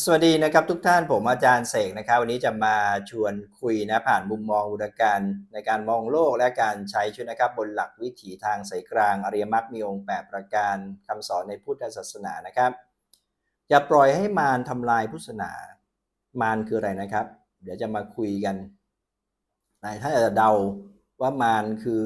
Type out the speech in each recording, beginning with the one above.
สวัสดีนะครับทุกท่านผมอาจารย์เสกนะครับ วันนี้จะมาชวนคุยนะผ่านมุมมองอุดการในการมองโลกและการใช้ชีวิตนะครับ บนหลักวิถีทางสายกลาง อริยมรรคมีองค์แปดประการคำสอนในพุทธศาสนานะครับ อย่าปล่อยให้มารทำลายพุทธศาสนามารคืออะไรนะครับ เดี๋ยวจะมาคุยกันนายท่านอาจจะเดาว่ามารคือ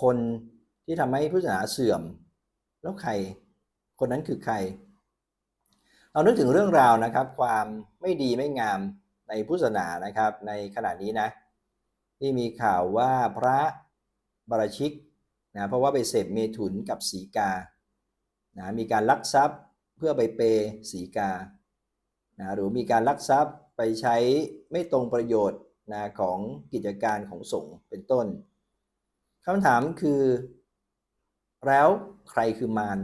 คนที่ทำให้พุทธศาสนาเสื่อม แล้วใคร คนนั้นคือใคร เรานึกถึงเรื่องราวนะครับ ความไม่ดีไม่งามในพุทธศาสนานะครับ ในขณะนี้นะที่มีข่าวว่าพระบรชิกนะเพราะว่าไปเสพเมถุนกับสีกานะมีการลักทรัพย์เพื่อไปเปย์สีกานะหรือมีการลักทรัพย์ไปใช้ไม่ตรงประโยชน์นะของกิจการของสงฆ์เป็นต้นคำถามคือ แล้วใครคือมาร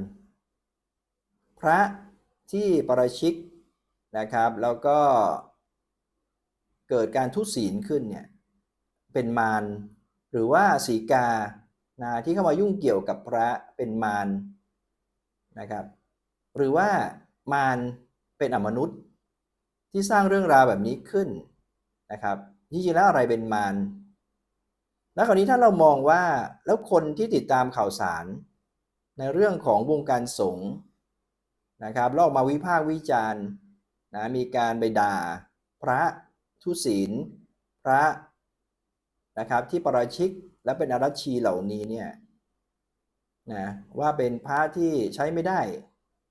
พระ ที่ประชิกนะครับ แล้วก็เกิดการทุศีลขึ้นเนี่ยเป็นมารหรือว่าสีกานะที่เข้ามายุ่งเกี่ยวกับพระเป็นมารนะครับ หรือว่ามารเป็นอมนุษย์ที่สร้างเรื่องราวแบบนี้ขึ้นนะครับนี่จริงแล้วอะไรเป็นมารแล้วคราวนี้ถ้าเรามองว่าแล้วคนที่ติดตามข่าวสาร ในเรื่องของวงการสงฆ์ นะครับแล้วออกมาวิพากษ์วิจารณ์นะมีการไปด่าพระทุศีลพระนะครับที่ปราชิกและเป็นอารัชชีเหล่านี้เนี่ยนะว่าเป็นพระที่ใช้ไม่ได้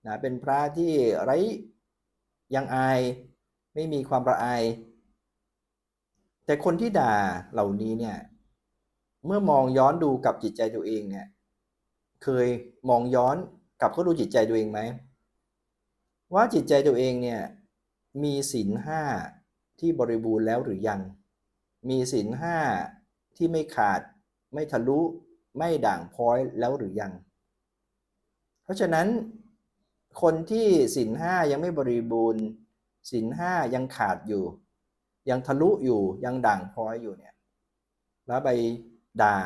นะเป็นพระที่ไร้ยังอายไม่มีความระอาย แต่คนที่ด่าเหล่านี้เนี่ยเมื่อมองย้อนดูกับจิตใจตัวเองเนี่ยเคยมองย้อนกลับเข้าดูจิตใจตัวเองไหม ว่าจิตใจตัวเองเนี่ยมีศีลห้าที่บริบูรณ์แล้วหรือยัง มีศีลห้าที่ไม่ขาด ไม่ทะลุไม่ด่างพร้อยแล้วหรือยัง เพราะฉะนั้น คนที่ศีลห้ายังไม่บริบูรณ์ศีลห้ายังขาดอยู่ ยังทะลุอยู่ยังด่างพร้อยอยู่เนี่ยแล้วไปด่า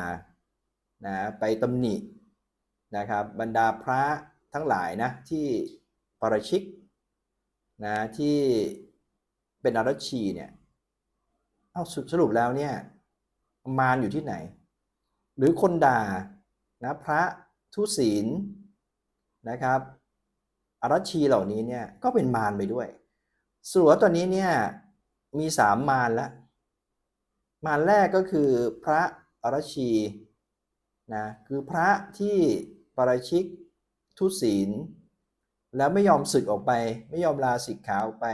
นะไปตำหนินะครับบรรดาพระทั้งหลายนะที่ ปราชิกนะที่เป็นอรัชชีเนี่ยเอาสรุปแล้วเนี่ยมารอยู่ที่ไหน หรือคนด่านะพระทุศีลนะครับอรัชชีเหล่านี้เนี่ยก็เป็นมารไปด้วยสรุปว่าตอนนี้เนี่ยมีสามมารแล้วมารแรกก็คือพระอรัชชีนะคือพระที่ปราชิกทุศีล แล้วไม่ยอมศึกออกไป ไม่ยอมลาสิกขาออกไป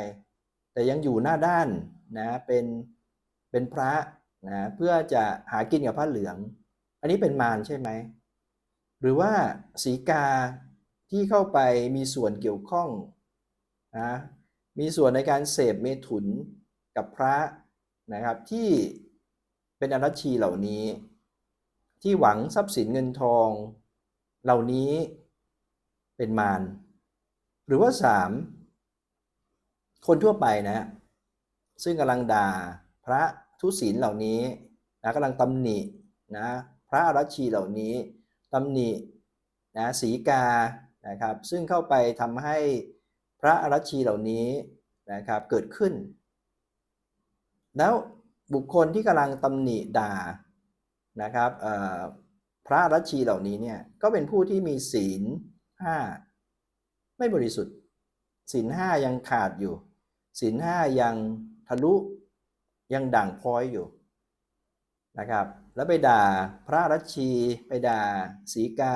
แต่ยังอยู่หน้าด้านนะเป็นเป็นพระนะเพื่อจะหากินกับพระเหลือง อันนี้เป็นมารใช่ไหมหรือว่าสีกาที่เข้าไปมีส่วนเกี่ยวข้องนะมีส่วนในการเสพเมถุนกับพระนะครับที่เป็นอนัชีเหล่านี้ ที่หวังทรัพย์สินเงินทอง เหล่านี้เป็นมาร หรือว่าสามคนทั่วไปนะ ซึ่งกำลังด่าพระทุศีลเหล่านี้นะกำลังตำหนินะพระอรัชีเหล่านี้ตำหนินะสีกานะครับซึ่งเข้าไปทำให้พระอรัชีเหล่านี้นะครับเกิดขึ้น แล้วบุคคลที่กำลังตำหนิด่านะครับพระรัชีเหล่านี้เนี่ยก็เป็นผู้ที่มีศีลห้า ไม่บริสุทธิ์ศีลห้ายังขาดอยู่ศีลห้ายังทะลุยังด่างพร้อยอยู่นะครับแล้วไปด่าพระรัชชี ไปด่าศีกา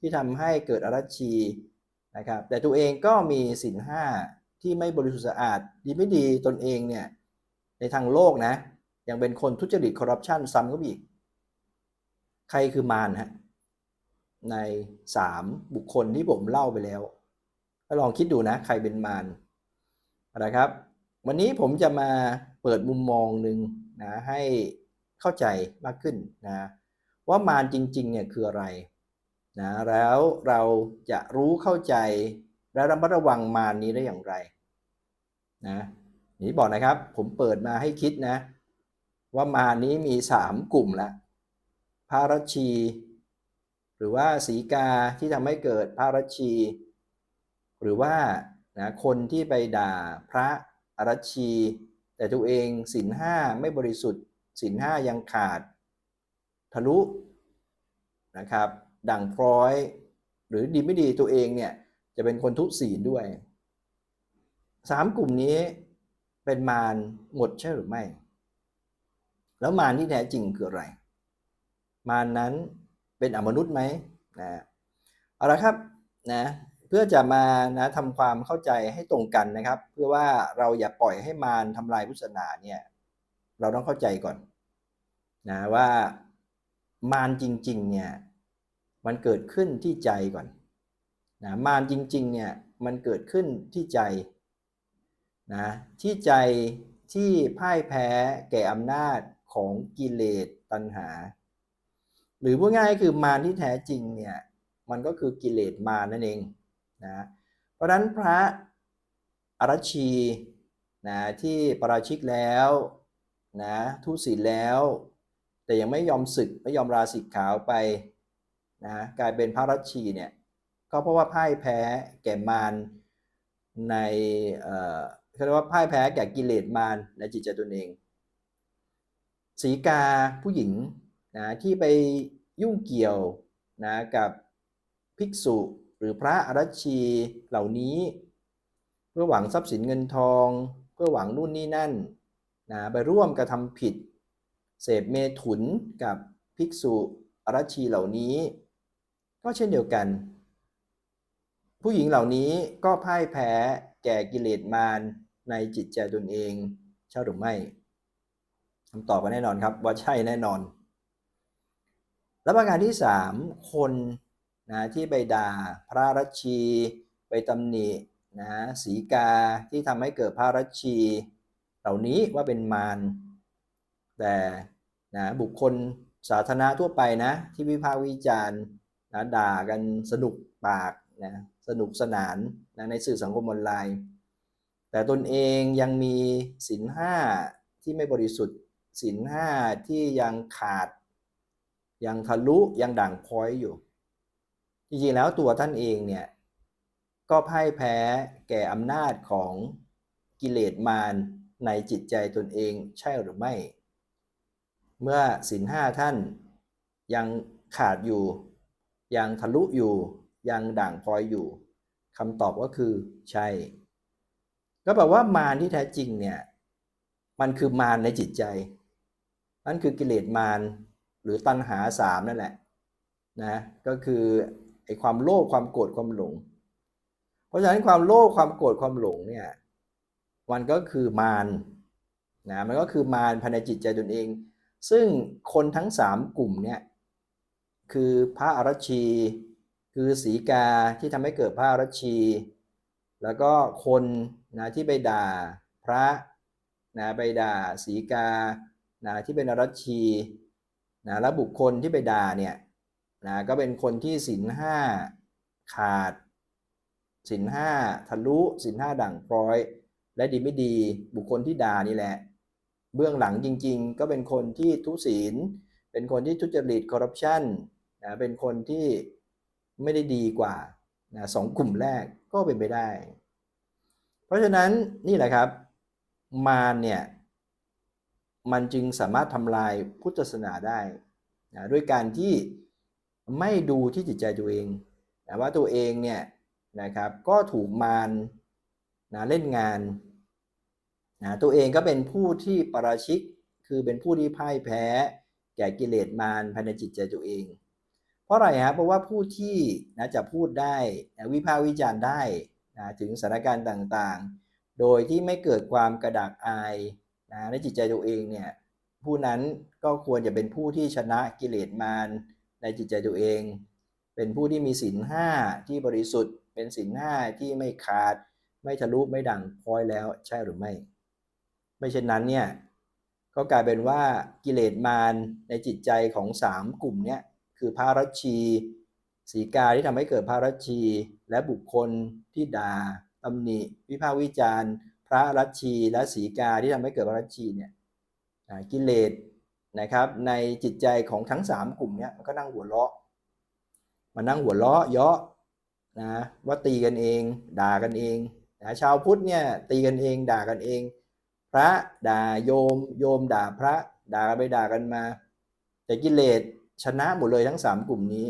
ที่ทำให้เกิดอรัชชีนะครับแต่ตัวเองก็มีศีลห้าที่ไม่บริสุทธิ์สะอาด ดีไม่ดีตนเองเนี่ยในทางโลกนะยังเป็นคนทุจริตคอร์รัปชันซ้ำก็อีก ใครคือมารฮะในสามบุคคลที่ผมเล่าไปแล้ว ก็ลองคิดดูนะ ใครเป็นมารนะครับ วันนี้ผมจะมาเปิดมุมมองหนึ่งนะให้เข้าใจมากขึ้นนะว่ามารจริงๆเนี่ยคืออะไรนะแล้วเราจะรู้เข้าใจและระมัดระวังมารนี้ได้อย่างไรนะนี่บอกนะครับ ผมเปิดมาให้คิดนะ ว่ามารนี้มีสามกลุ่มละพารชี หรือว่าสีกาที่ทำให้เกิดพารชี หรือว่านะคนที่ไปด่าพระอรัชชี แต่ตัวเองศีลห้าไม่บริสุทธิ์ศีลห้ายังขาด ทะลุนะครับ ดังพร้อย หรือดีไม่ดีตัวเองเนี่ยจะเป็นคนทุศีลด้วยสามกลุ่มนี้เป็นมารหมดใช่หรือไม่ แล้วมารที่แท้จริงคืออะไร มารนั้นเป็นอมนุษย์ไหมนะเอาละครับนะ เพื่อจะมานะทำความเข้าใจให้ตรงกันนะครับ เพื่อว่าเราอย่าปล่อยให้มารทำลายพุทธศาสนาเนี่ยเราต้องเข้าใจก่อนนะว่ามารจริงๆเนี่ยมันเกิดขึ้นที่ใจก่อนนะมารจริงๆเนี่ยมันเกิดขึ้นที่ใจนะที่ใจที่พ่ายแพ้แก่อำนาจของกิเลสตัณหา หรือพูดง่ายๆคือมารที่แท้จริงเนี่ยมันก็คือกิเลสมารนั่นเอง นะเพราะนั้นพระอรชีนะที่ปราชิกแล้วนะทุศีลแล้ว แต่ยังไม่ยอมศึกไม่ยอมราสิกขาวไปนะกลายเป็นพระรัชชีเนี่ยก็เพราะว่าพ่ายแพ้แก่มารในเอ่อเขาเรียกว่าพ่ายแพ้แก่กิเลสมารในจิตใจตนเองสีกาผู้หญิงนะที่ไปยุ่งเกี่ยวนะกับภิกษุ หรือพระอรชีเหล่านี้ เพื่อหวังทรัพย์สินเงินทอง เพื่อหวังนู่นนี่นั่นนะไปร่วมกระทำผิด เสพเมถุนกับภิกษุอรชีเหล่านี้ ก็เช่นเดียวกัน ผู้หญิงเหล่านี้ก็พ่ายแพ้แก่กิเลสมารในจิตใจตนเองใช่หรือไม่คำตอบก็แน่นอนครับว่าใช่แน่นอน แล้วประการที่สามคน นะที่ไปด่าพระรัชี ไปตำหนินะสีกาที่ทำให้เกิดพระรัชี เหล่านี้ว่าเป็นมารแต่นะบุคคลสาธารณะทั่วไปนะที่วิพากษ์วิจารณ์นะด่ากันสนุกปากนะสนุกสนานนะในสื่อสังคมออนไลน์ แต่ตนเองยังมีศีลห้าที่ไม่บริสุทธิ์ศีลห้าที่ยังขาด ยังทะลุยังด่างพ้อยอยู่ จริงๆแล้วตัวท่านเองเนี่ยก็พ่ายแพ้แก่อำนาจของกิเลสมารในจิตใจตนเองใช่หรือไม่ เมื่อศีลห้าท่านยังขาดอยู่ ยังทะลุอยู่ ยังด่างพร้อยอยู่คำตอบก็คือใช่ ก็แปลว่ามารที่แท้จริงเนี่ยมันคือมารในจิตใจ นั่นคือกิเลสมารหรือตัณหาสามนั่นแหละนะก็คือ อ้ความโลภความโกรธความหลง เพราะฉะนั้นความโลภความโกรธความหลงเนี่ยมันก็คือมารนะมันก็คือมารภายในจิตใจตนเอง ซึ่งคนทั้งสามกลุ่มเนี่ยคือพระอรชี คือสีกาที่ทำให้เกิดพระอรชี แล้วก็คนนะที่ไปด่าพระนะไปด่าสีกานะที่เป็นอรชีนะแล้วบุคคลที่ไปด่าเนี่ย นะก็เป็นคนที่ศีลห้าขาดศีลห้าทะลุศีลห้าด่างพร้อย และดีไม่ดีบุคคลที่ด่านี่แหละ เบื้องหลังจริง ๆ ก็เป็นคนที่ทุศีล เป็นคนที่ทุจริตคอร์รัปชันนะเป็นคนที่ไม่ได้ดีกว่านะสองกลุ่มแรกก็เป็นไปได้ เพราะฉะนั้นนี่แหละครับ มารเนี่ยมันจึงสามารถทำลายพุทธศาสนาได้นะด้วยการที่ ไม่ดูที่จิตใจตัวเองนะว่าตัวเองเนี่ยนะครับก็ถูกมารนะเล่นงานนะตัวเองก็เป็นผู้ที่ปราชิกคือเป็นผู้ที่พ่ายแพ้แก่กิเลสมารภายในจิตใจตัวเอง เพราะอะไรฮะเพราะว่าผู้ที่นะจะพูดได้นะวิพากษ์วิจารณ์ได้นะถึงสถานการณ์ต่างๆ โดยที่ไม่เกิดความกระดากอายนะในจิตใจตัวเองเนี่ยผู้นั้นก็ควรจะเป็นผู้ที่ชนะกิเลสมาร ในจิตใจตัวเอง เป็นผู้ที่มีศีลห้าที่บริสุทธิ์ เป็นศีลห้าที่ไม่ขาด ไม่ทะลุไม่ดังพ้อยแล้วใช่หรือไม่ ไม่เช่นนั้นเนี่ยก็กลายเป็นว่ากิเลสมารในจิตใจของสามกลุ่มเนี่ยคือพระรัชีสีกาที่ทำให้เกิดพระรัชีและบุคคลที่ด่าตำหนิ วิพากษ์วิจารณ์ พระรัชชีและสีกาที่ทำให้เกิดพระรัชชีเนี่ยกิเลส นะครับในจิตใจของทั้งสามกลุ่มเนี้ยมันก็นั่งหัวเราะมานั่งหัวเราะเยาะนะว่าตีกันเอง ด่ากันเองนะชาวพุทธเนี่ยตีกันเองด่ากันเอง พระด่าโยมโยมด่าพระด่ากันไปด่ากันมา แต่กิเลสชนะหมดเลยทั้งสามกลุ่มนี้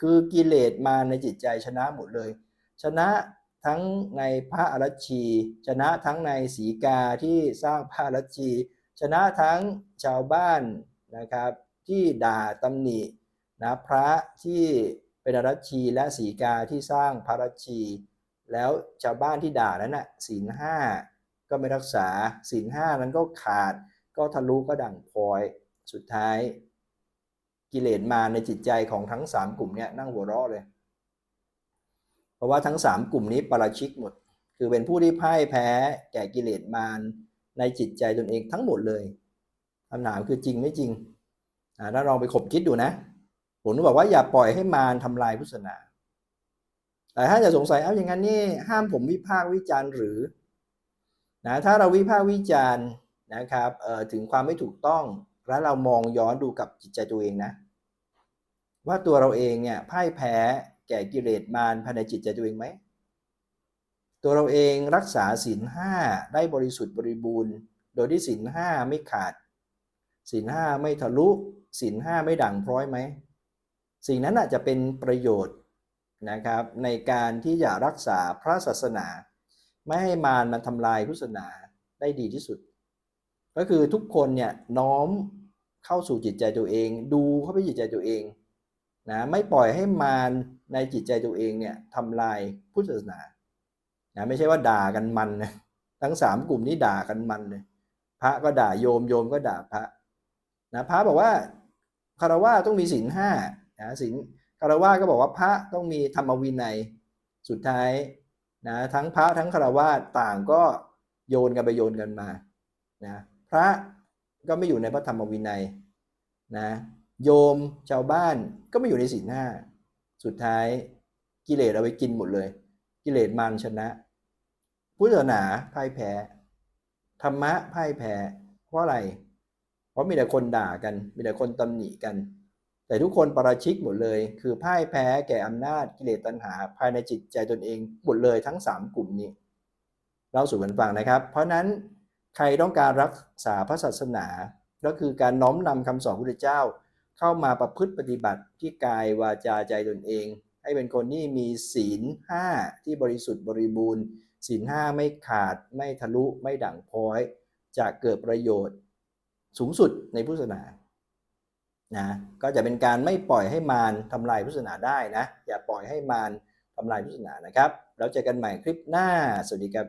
คือกิเลสมาในจิตใจชนะหมดเลย ชนะทั้งในพระอรชี ชนะทั้งในสีกาที่สร้างพระอรชี ชนะทั้งชาวบ้านนะครับ ที่ด่าตำหนินะพระที่เป็นอรชีและสีกาที่สร้างพระอรชี แล้วชาวบ้านที่ด่านั้นน่ะศีลห้าก็ไม่รักษาศีลห้านั้นก็ขาดก็ทะลุก็ดั่งพลอยสุดท้าย กิเลสมาในจิตใจของทั้งสามกลุ่มเนี้ยนั่งหัวเราะเลย เพราะว่าทั้งสามกลุ่มนี้ปราชิกหมด คือเป็นผู้ที่พ่ายแพ้แก่กิเลสมาร ในจิตใจตนเองทั้งหมดเลยคำถามคือจริงไม่จริงถ้าลองไปขบคิดดูนะ ผมบอกว่าอย่าปล่อยให้มารทำลายพุทธศาสนา แต่ถ้าจะสงสัยเอาอย่างนั้นนี่ห้ามผมวิพากษ์วิจารณ์หรือนะถ้าเราวิพากษ์วิจารณ์นะครับถึงความไม่ถูกต้องแล้วเรามองย้อนดูกับจิตใจตัวเองนะ ว่าตัวเราเองเนี่ยพ่ายแพ้แก่กิเลสมารภายในจิตใจตัวเองไหม ตัวเราเองรักษาศีลห้าได้บริสุทธิ์บริบูรณ์ โดยที่ศีลห้าไม่ขาดศีลห้าไม่ทะลุศีลห้าไม่ด่างพร้อยไหมสิ่งนั้นอาจจะเป็นประโยชน์นะครับในการที่จะรักษาพระศาสนา ไม่ให้มารมันทำลายพุทธศาสนาได้ดีที่สุด ก็คือทุกคนเนี่ยน้อมเข้าสู่จิตใจตัวเอง ดูเข้าไปจิตใจตัวเองนะไม่ปล่อยให้มารในจิตใจตัวเองเนี่ยทำลายพุทธศาสนา นะไม่ใช่ว่าด่ากันมันนะทั้งสามกลุ่มนี้ด่ากันมันเลยพระก็ด่าโยมโยมก็ด่าพระนะพระบอกว่าคารวะต้องมีศีลห้านะศีลคารวะก็บอกว่าพระต้องมีธรรมวินัยสุดท้ายนะทั้งพระทั้งคารวะต่างก็โยนกันไปโยนกันมานะพระก็ไม่อยู่ในพระธรรมวินัยนะโยมชาวบ้านก็ไม่อยู่ในศีลห้าสุดท้ายกิเลสเอาไปกินหมดเลย กิเลสมารชนะ พุทธศาสนาพ่ายแพ้ ธรรมะพ่ายแพ้ เพราะอะไร เพราะมีแต่คนด่ากัน มีแต่คนตำหนิกัน แต่ทุกคนประชิกหมดเลย คือพ่ายแพ้แก่อำนาจกิเลสตัณหา ภายในจิตใจตนเองหมดเลยทั้ง 3 กลุ่มนี้เราสู่กันฟังนะครับ เพราะนั้นใครต้องการรักษาพระศาสนา ก็คือการน้อมนำคำสอนพระพุทธเจ้า เข้ามาประพฤติปฏิบัติที่กายวาจาใจตนเอง ให้เป็นคนที่มีศีลห้าที่บริสุทธิ์บริบูรณ์ศีลห้าไม่ขาดไม่ทะลุไม่ด่างพ้อยจะเกิดประโยชน์สูงสุดในพุทธศาสนานะก็จะเป็นการไม่ปล่อยให้มารทำลายพุทธศาสนาได้นะอย่าปล่อยให้มารทำลายพุทธศาสนานะครับ แล้วเจอกันใหม่คลิปหน้าสวัสดีครับ